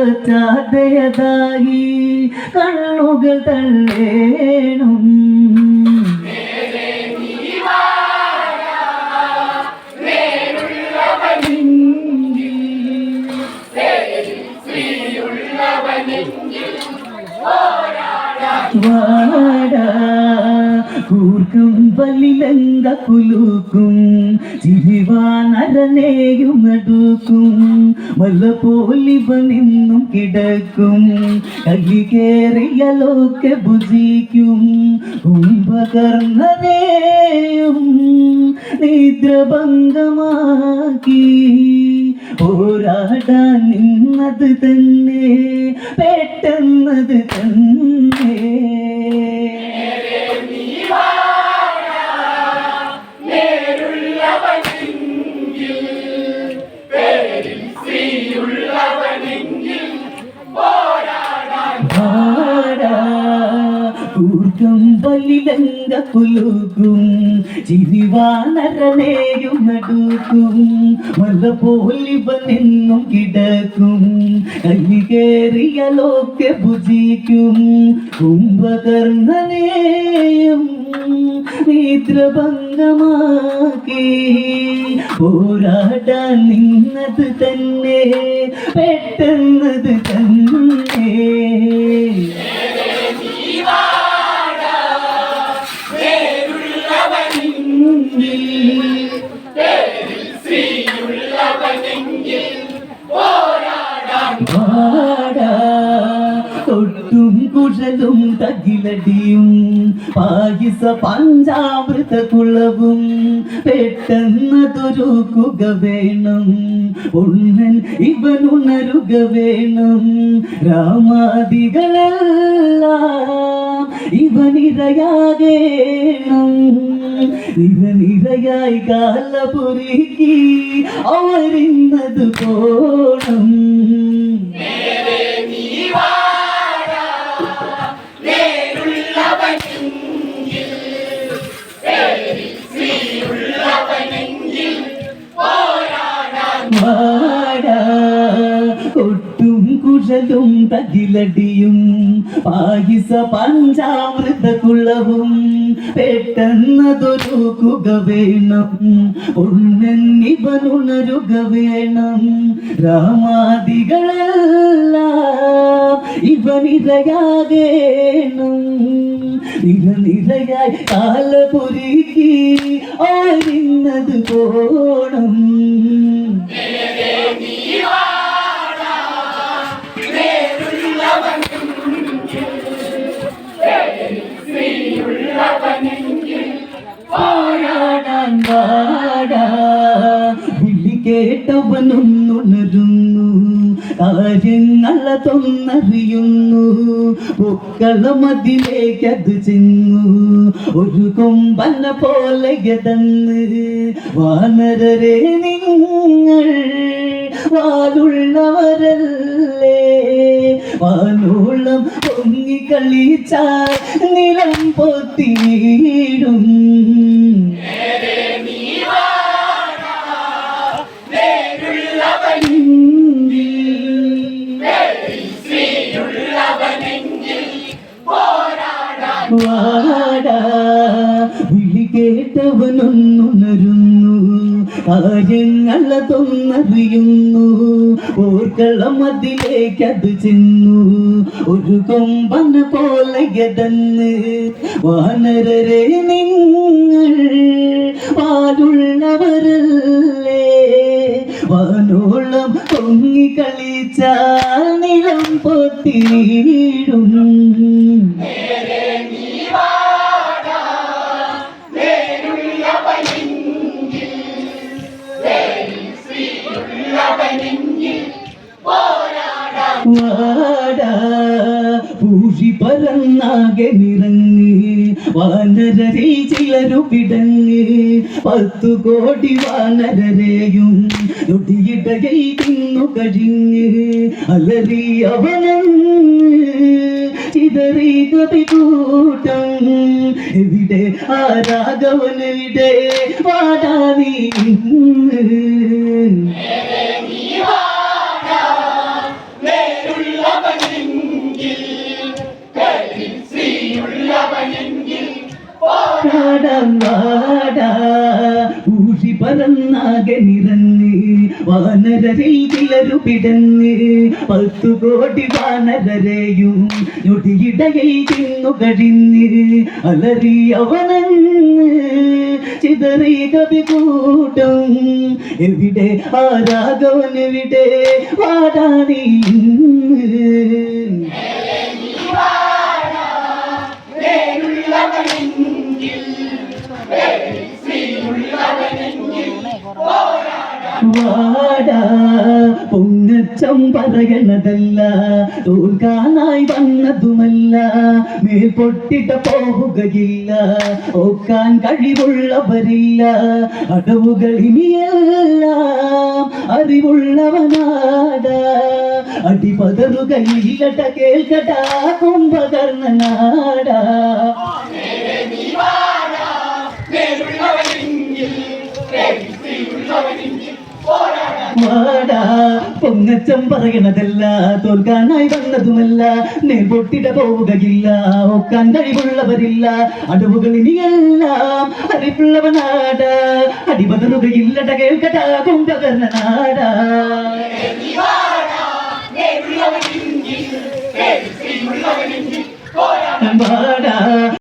പറ്റാതെയതായി കണ്ണുകൾ തള്ളേണം. വാടാ. കൂർക്കും പല്ലിലെങ്ക കുലൂക്കും ചിരിവാനരനേയും നടുക്കും വല്ല പോലിവ നിന്നും കിടക്കും കല്ലി കേറിയലൊക്കെ ഭുജിക്കും കുംഭകർണനെയും നിദ്രഭംഗമാക്കി. പോരാടാൻ നിന്നത് തന്നെ പെട്ടെന്നത് തന്നെ. കൂർക്കം പല്ലിലങ്ക കുലുക്കും ചിരിവാനരനെയും നടുക്കും മല്ല പോലിവ നിന്നും കിടക്കും കുംഭകർണനെയും നേത്രഭംഗമാക്കി. പോരാടാൻ നിന്നത് തന്നെ പെട്ടെന്നത് തന്നെ. തൊട്ടും കുഴലും തകിലടിയും പായസ പഞ്ചാമൃത കുളവും പെട്ടെന്നതൊരുക്കുക വേണം. ഉണ്ണൻ ഇവൻ ഉണരുക വേണം. രാമാദികളെല്ലാം ഇവനിരയാകേണം. ഇവനിരയായി കാലപുരുക്കി അവരിന്നത് പോണം ഒട്ടും കുഴലും തകിലടിയും പായിസ പഞ്ചാമൃത കുളവും പെട്ടെന്നതൊരുക്കുക വേണം ഇവനുണരുക വേണം. രാമാദികളെല്ലാം ഇവനിരയാകേണം. നിര നിരയായി കാലപുരിക്ക് ആരുന്നത് പോണം. പാടാൻ പാടാ. വിളി കേട്ടവനൊന്നുണരുന്നു കാര്യങ്ങള തൊന്നറിയുന്നു. പൊക്കളമതിലേക്ക് അത് ചെന്നു. ഒരു കൊമ്പല്ല പോലെ കിടന്ന്. വാനരരെ നിങ്ങൾ വാലുള്ളവരല്ലേ? വാനോളം പൊങ്ങിക്കളിച്ചാൽ നിലം പൊത്തിയിടും. വാടാ വിളി കേട്ടവനൊന്നുണരുന്നു. കാര്യങ്ങള തൊന്നറിയുന്നു. ഓർക്കളം അതിലേക്ക് അത് ചെന്നു. ഒരു കൊമ്പന പോലെ ഗതന്ന്. വാനരരെ നിങ്ങൾ പാലുള്ളവരല്ലേ? വാനോളം പൊങ്ങിക്കളിച്ചാൽ നിലം പൊത്തിയിടും വാടാ പരന്നാകെ നിറങ്ങ് വാനരരിൽ ചിലരു പിടങ്ങ് പത്തു കോടി വാനരരെയും നൊടിയിടയിൽ തിന്നു കഴിഞ്ഞ് അലറി അവനം. ചിതറി കൂട്ടം എവിടെ? ആരാഗവനെവിടെ വാടാ പറന്നാകെ നിറഞ്ഞ് വാനരരിൽ കിളരു പിടന്ന് പത്തു കോടി വാനരരെയും ഞൊടിയിടയിൽ തിന്നു കഴിഞ്ഞ് അലറിയവനങ്ങ് ചിതറി കവി കൂട്ടും. എവിടെ ആരാഗവൻ എവിടെ വാടാ. പൊങ്ങച്ചം പറയണതല്ല. തോൽക്കാനായി വന്നതുമല്ല. മേൽ പൊട്ടിട്ട പോവുകയില്ല. ഓക്കാൻ കഴിവുള്ളവരില്ല. അടവുകൾ ഇനിയെല്ലാം അറിവുള്ളവനാട. അടിപതറുകയില്ലട്ട കേൾക്കട കുംഭകർണ വാടാ പൊങ്ങച്ചം പറയണതല്ല തോൽക്കാനായി വന്നതുമല്ല നേർ പൊട്ടിട പോവുകയില്ല ഒക്കാൻ കഴിവുള്ളവരില്ല അടവുകൾ ഇനിയെല്ലാം അറിവുള്ളവനാട. അടിപതറുകയില്ലട കേൾക്കട കുംഭകർണ നാടാ വാടാ